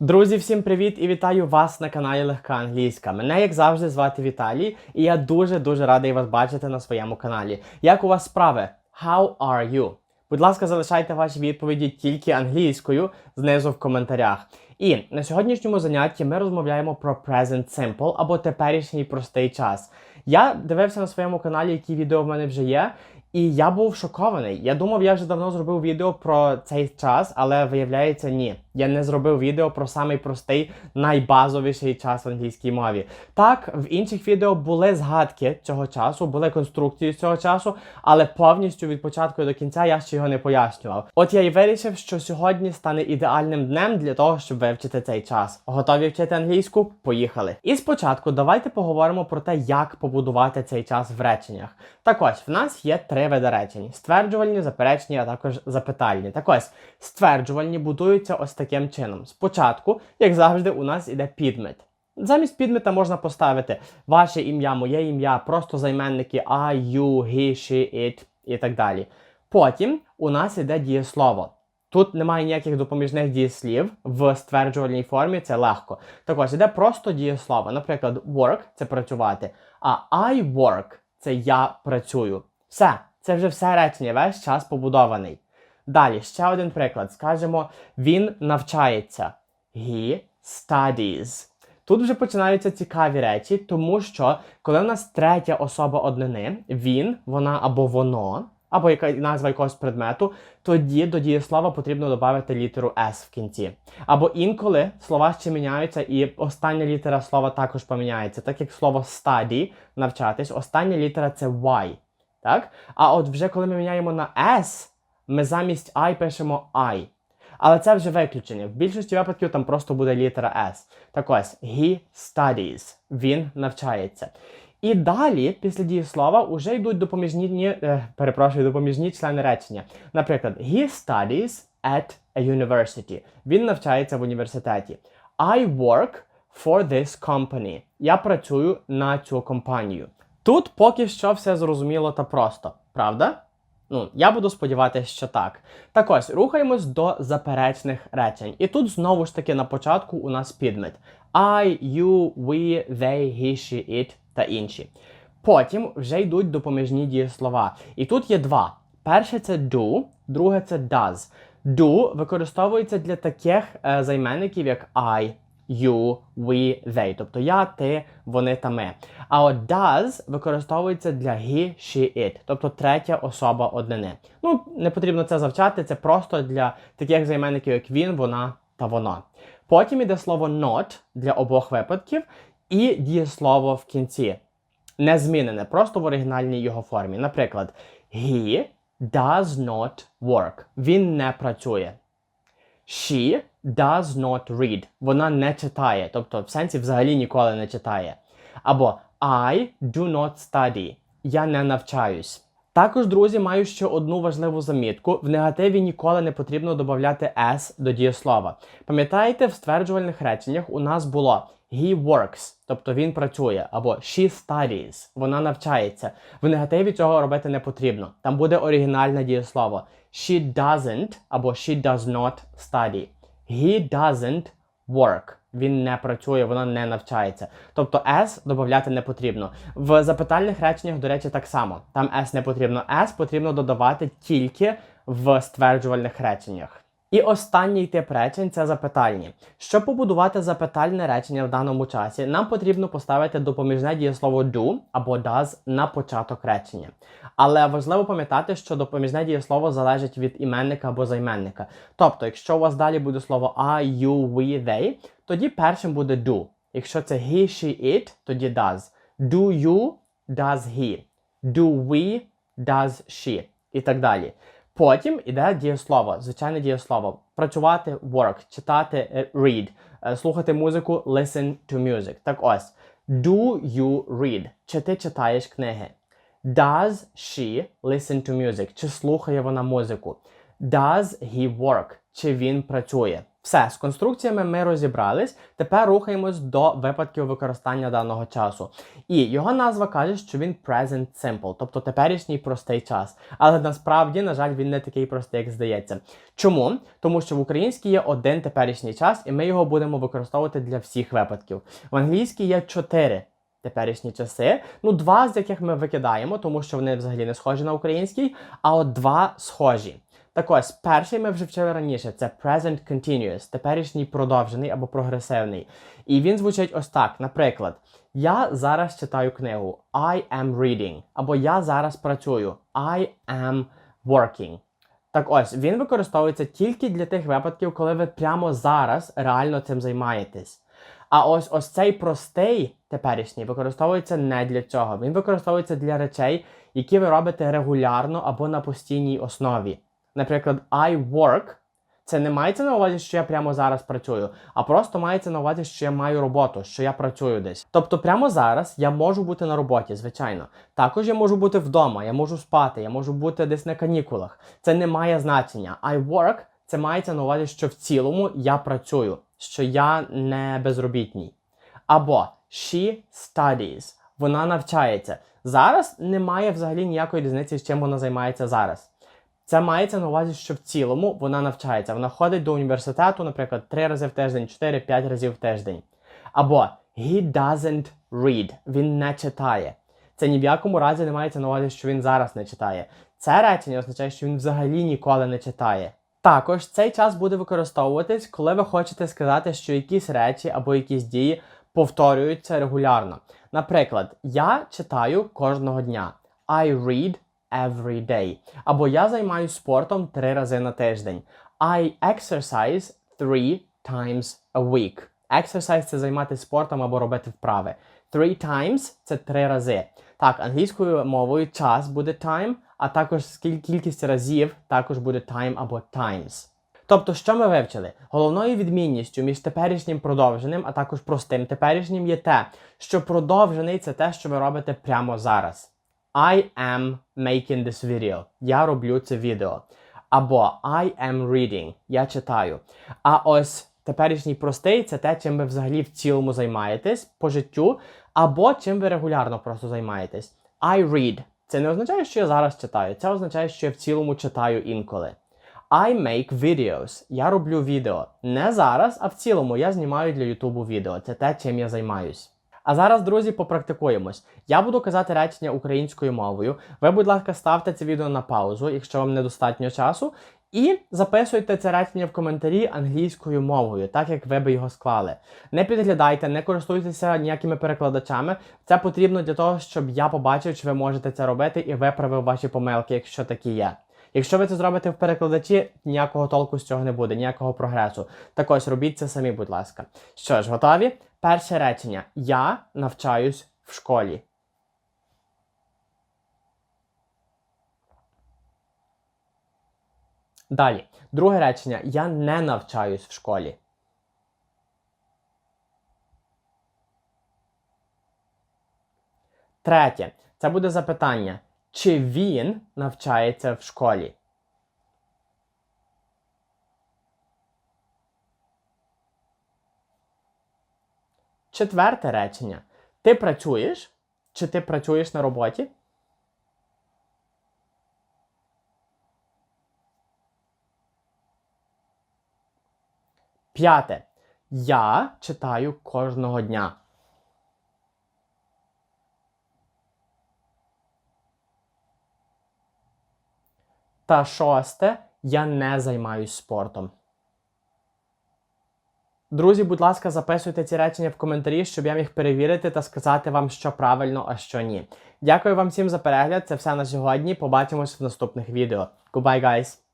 Друзі, всім привіт і вітаю вас на каналі Легка Англійська. Мене, як завжди, звати Віталій, і я дуже-дуже радий вас бачити на своєму каналі. Як у вас справи? How are you? Будь ласка, залишайте ваші відповіді тільки англійською знизу в коментарях. І на сьогоднішньому занятті ми розмовляємо про present simple або теперішній простий час. Я дивився на своєму каналі, які відео в мене вже є, і я був шокований. Я думав, я вже давно зробив відео про цей час, але виявляється, ні. Я не зробив відео про самий простий, найбазовіший час в англійській мові. Так, в інших відео були згадки цього часу, були конструкції цього часу, але повністю від початку до кінця я ще його не пояснював. От я і вирішив, що сьогодні стане ідеальним днем для того, щоб вивчити цей час. Готові вчити англійську? Поїхали! І спочатку давайте поговоримо про те, як побудувати цей час в реченнях. Так ось, в нас є три види речень: стверджувальні, заперечні, а також запитальні. Так ось, стверджувальні будуються ось таким чином. Спочатку, як завжди, у нас іде підмет. Замість підмета можна поставити ваше ім'я, моє ім'я, просто займенники I, you, he, she, it і так далі. Потім у нас іде дієслово. Тут немає ніяких допоміжних дієслів в стверджувальній формі, це легко. Так ось іде просто дієслово. Наприклад, work це працювати, а I work це я працюю. Все, це вже все речення, весь час побудований. Далі, ще один приклад. Скажемо, він навчається. He studies. Тут вже починаються цікаві речі, тому що коли в нас третя особа однини, він, вона або воно, або яка назва якогось предмету, тоді до дієслова потрібно додати літеру S в кінці. Або інколи слова ще міняються, і остання літера слова також поміняється. Так як слово study, навчатись, остання літера це Y. Так? А от вже коли ми міняємо на S, ми замість I пишемо I. Але це вже виключення. В більшості випадків там просто буде літера S. Так ось, he studies. Він навчається. І далі, після дієслова, вже йдуть допоміжні, ні, е, перепрошую, допоміжні члени речення. Наприклад, he studies at a university. Він навчається в університеті. I work for this company. Я працюю на цю компанію. Тут поки що все зрозуміло та просто, правда? Ну, я буду сподіватися, що так. Так ось, рухаємось до заперечних речень. І тут знову ж таки на початку у нас підмет. I, you, we, they, he, she, it та інші. Потім вже йдуть допоміжні дієслова. І тут є два. Перше це do, друге це does. Do використовується для таких е, займенників, як I, you, we, they. Тобто я, ти, вони та ми. А от does використовується для he, she, it, тобто третя особа однини. Ну, не потрібно це завчати, це просто для таких займенників, як він, вона та воно. Потім іде слово not для обох випадків, і дієслово в кінці. Не змінене, просто в оригінальній його формі. Наприклад, he does not work. Він не працює. She does not read. Вона не читає, тобто в сенсі взагалі ніколи не читає. Або I do not study. Я не навчаюсь. Також, друзі, маю ще одну важливу замітку: в негативі ніколи не потрібно додати s до дієслова. Пам'ятаєте, в стверджувальних реченнях у нас було he works, тобто він працює, або she studies, вона навчається. В негативі цього робити не потрібно. Там буде оригінальне дієслово. She doesn't або she does not study. He doesn't work. Він не працює, вона не навчається. Тобто S додати не потрібно. В запитальних реченнях, до речі, так само. Там S не потрібно. S потрібно додавати тільки в стверджувальних реченнях. І останній тип речень це запитальні. Щоб побудувати запитальне речення в даному часі, нам потрібно поставити допоміжне дієслово do або does на початок речення. Але важливо пам'ятати, що допоміжне дієслово залежить від іменника або займенника. Тобто, якщо у вас далі буде слово I, you, we, they, тоді першим буде do. Якщо це he, she, it, тоді does. Do you, does he. Do we, does she. І так далі. Потім іде дієслово, звичайне дієслово. Працювати work, читати е, read, е, слухати музику listen to music. Так ось. Do you read? Чи ти читаєш книги? Does she listen to music? Чи слухає вона музику? Does he work? Чи він працює? Все, з конструкціями ми розібрались. Тепер рухаємось до випадків використання даного часу. І його назва каже, що він present simple, тобто теперішній простий час. Але насправді, на жаль, він не такий простий, як здається. Чому? Тому що в українській є один теперішній час, і ми його будемо використовувати для всіх випадків. В англійській є чотири. Теперішні часи, ну два з яких ми викидаємо, тому що вони взагалі не схожі на український, а от два схожі. Так ось, перший ми вже вчили раніше, це present continuous, теперішній продовжений або прогресивний. І він звучить ось так. Наприклад, я зараз читаю книгу I am reading, або я зараз працюю I am working. Так ось, він використовується тільки для тих випадків, коли ви прямо зараз реально цим займаєтесь. А ось ось цей простий теперішній використовується не для цього. Він використовується для речей, які ви робите регулярно або на постійній основі. Наприклад, I work. Це не мається на увазі, що я прямо зараз працюю, а просто мається на увазі, що я маю роботу, що я працюю десь. Тобто, прямо зараз я можу бути на роботі, звичайно. Також я можу бути вдома, я можу спати, я можу бути десь на канікулах. Це не має значення. I work це мається на увазі, що в цілому я працюю, що я не безробітній. Або she studies. Вона навчається. Зараз немає взагалі ніякої різниці, з чим вона займається зараз. Це мається на увазі, що в цілому вона навчається. Вона ходить до університету, наприклад, 3 рази в тиждень, 4-5 разів в тиждень. Або he doesn't read. Він не читає. Це ні в якому разі не мається на увазі, що він зараз не читає. Це речення означає, що він взагалі ніколи не читає. Також цей час буде використовуватись, коли ви хочете сказати, що якісь речі або якісь дії повторюються регулярно. Наприклад, я читаю кожного дня. I read every day. Або я займаюся спортом три рази на тиждень. I exercise three times a week. Exercise – це займатися спортом або робити вправи. Three times це три рази. Так, англійською мовою час буде time, а також кількість разів також буде time або times. Тобто, що ми вивчили? Головною відмінністю між теперішнім продовженим, а також простим теперішнім є те, що продовжений це те, що ви робите прямо зараз. I am making this video. Я роблю це відео. Або I am reading. Я читаю. А ось теперішній простий це те, чим ви взагалі в цілому займаєтесь по життю, або чим ви регулярно просто займаєтесь. I read. Це не означає, що я зараз читаю. Це означає, що я в цілому читаю інколи. I make videos. Я роблю відео. Не зараз, а в цілому я знімаю для Ютубу відео. Це те, чим я займаюсь. А зараз, друзі, попрактикуємось. Я буду казати речення українською мовою. Ви, будь ласка, ставте це відео на паузу, якщо вам недостатньо часу, і записуйте це речення в коментарі англійською мовою, так як ви би його склали. Не підглядайте, не користуйтеся ніякими перекладачами. Це потрібно для того, щоб я побачив, чи ви можете це робити, і виправив ваші помилки, якщо такі є. Якщо ви це зробите в перекладачі, ніякого толку з цього не буде, ніякого прогресу. Так ось робіть це самі, будь ласка. Що ж, готові? Перше речення. Я навчаюсь в школі. Далі. Друге речення. Я не навчаюсь в школі. Третє. Це буде запитання. Чи він навчається в школі? Четверте речення. Ти працюєш? Чи ти працюєш на роботі? П'яте. Я читаю кожного дня. Та шосте. Я не займаюсь спортом. Друзі, будь ласка, записуйте ці речення в коментарі, щоб я міг перевірити та сказати вам, що правильно, а що ні. Дякую вам всім за перегляд. Це все на сьогодні. Побачимось в наступних відео. Goodbye, guys!